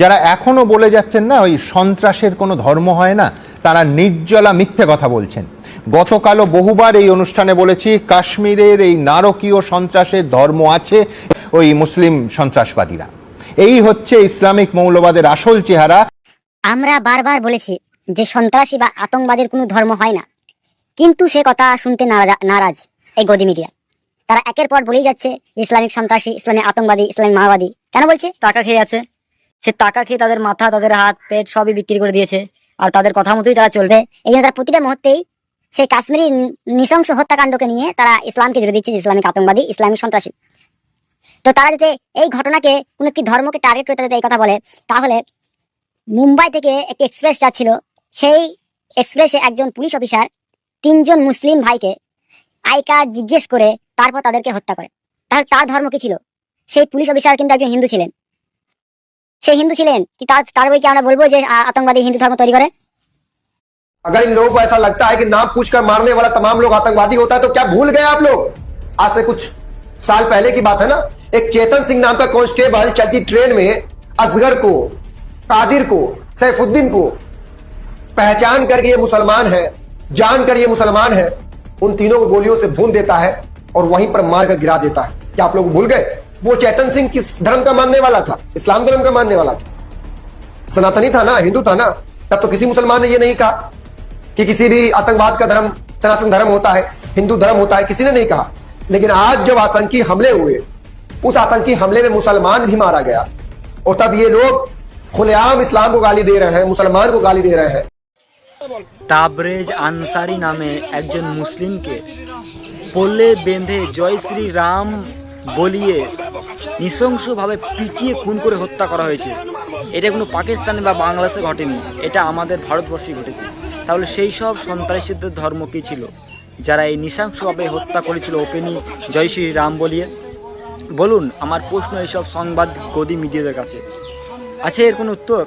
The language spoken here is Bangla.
যারা এখনও বলে যাচ্ছেন না ওই সন্ত্রাসের কোনো ধর্ম হয় না তারা নির্জলা মিথ্যে কথা বলছেন। গতকালও বহুবার এই অনুষ্ঠানে বলেছি কাশ্মীরের এই নারকীয় সন্ত্রাসের ধর্ম আছে ওই মুসলিম সন্ত্রাসবাদীরা। এই হচ্ছে ইসলামিক মৌলবাদের আসল চেহারা। আমরা বারবার বলেছি যে সন্ত্রাসী বা আতঙ্কবাদের কোনো ধর্ম হয় না। কিন্তু সে কথা শুনতে নারাজ এই গদি মিডিয়া তারা একের পর বলেই যাচ্ছে ইসলামিক সন্ত্রাসী ইসলামিক আতঙ্কবাদী ইসলামিক মাওবাদী। কেন বলছে? টাকা খেয়ে আছে। সে টাকা খেয়ে তাদের মাথা, তাদের হাত, পেট সবই বিক্রি করে দিয়েছে। আর তাদের কথা মতোই তারা চলবে। এই জন্য তারা প্রতিটা মুহূর্তেই সেই কাশ্মীরি নৃশংস হত্যাকাণ্ডকে নিয়ে তারা ইসলামকে জুড়ে দিচ্ছে ইসলামিক আতঙ্কবাদী ইসলামিক সন্ত্রাসী। তো তারা যদি এই ঘটনাকে কোনো একটি ধর্মকে টার্গেট করে তারা এই কথা বলে, তাহলে মুম্বাই থেকে একটি এক্সপ্রেস যাচ্ছিল। সেই এক্সপ্রেসে একজন পুলিশ অফিসার তিনজন মুসলিম ভাইকে আই কার্ড জিজ্ঞেস করে তারপর তাদেরকে হত্যা করে। তাহলে তার ধর্ম কি ছিল? সেই পুলিশ অফিসার কিন্তু একজন হিন্দু ছিলেন। সেই হিন্দু ছিলেন কি তার তার বই কি আমরা বলবো যে আ, আতঙ্কবাদী হিন্দু ধর্ম তৈরি করে अगर इन लोगों को ऐसा लगता है कि नाम पूछकर मारने वाला तमाम लोग आतंकवादी होता है तो क्या भूल गए आप लोग आज से कुछ साल पहले की बात है ना एक चेतन सिंह नाम का कांस्टेबल चलती ट्रेन में असगर को कादिर को सैफुद्दीन को पहचान करके ये मुसलमान है जान कर ये मुसलमान है उन तीनों को गोलियों से भून देता है और वहीं पर मार कर गिरा देता है क्या आप लोग भूल गए वो चेतन सिंह किस धर्म का मानने वाला था इस्लाम धर्म का मानने वाला था सनातनी था ना हिंदू था ना तब तो किसी मुसलमान ने ये नहीं कहा कि किसी भी आतंकवाद का धर्म सनातन धर्म होता है हिंदू धर्म होता है किसी ने नहीं कहा लेकिन आज जब आतंकी हमले हुए उस आतंकी हमले में मुसलमान भी मारा गया और तब ये लोग खुलेआम इस्लाम को गाली दे रहे हैं मुसलमान को गाली दे रहे हैं তাবরেজ আনসারি নামে একজন মুসলিমকে পোলে বেঁধে জয় শ্রী রাম বলিয়ে নৃশংসভাবে পিটিয়ে খুন করে হত্যা করা হয়েছে। এটা কোনো পাকিস্তানে বা বাংলাদেশে ঘটেনি। এটা আমাদের ভারতবর্ষে ঘটেছে। তাহলে সেই সব সন্ত্রাসীদের ধর্ম কী ছিল? যারা এই নৃশংসভাবে হত্যা করেছিল ওপেনি জয় শ্রী রাম বলিয়ে? বলুন, আমার প্রশ্ন এইসব সংবাদ গদি মিডিয়াদের কাছে। আছে এর কোনো উত্তর?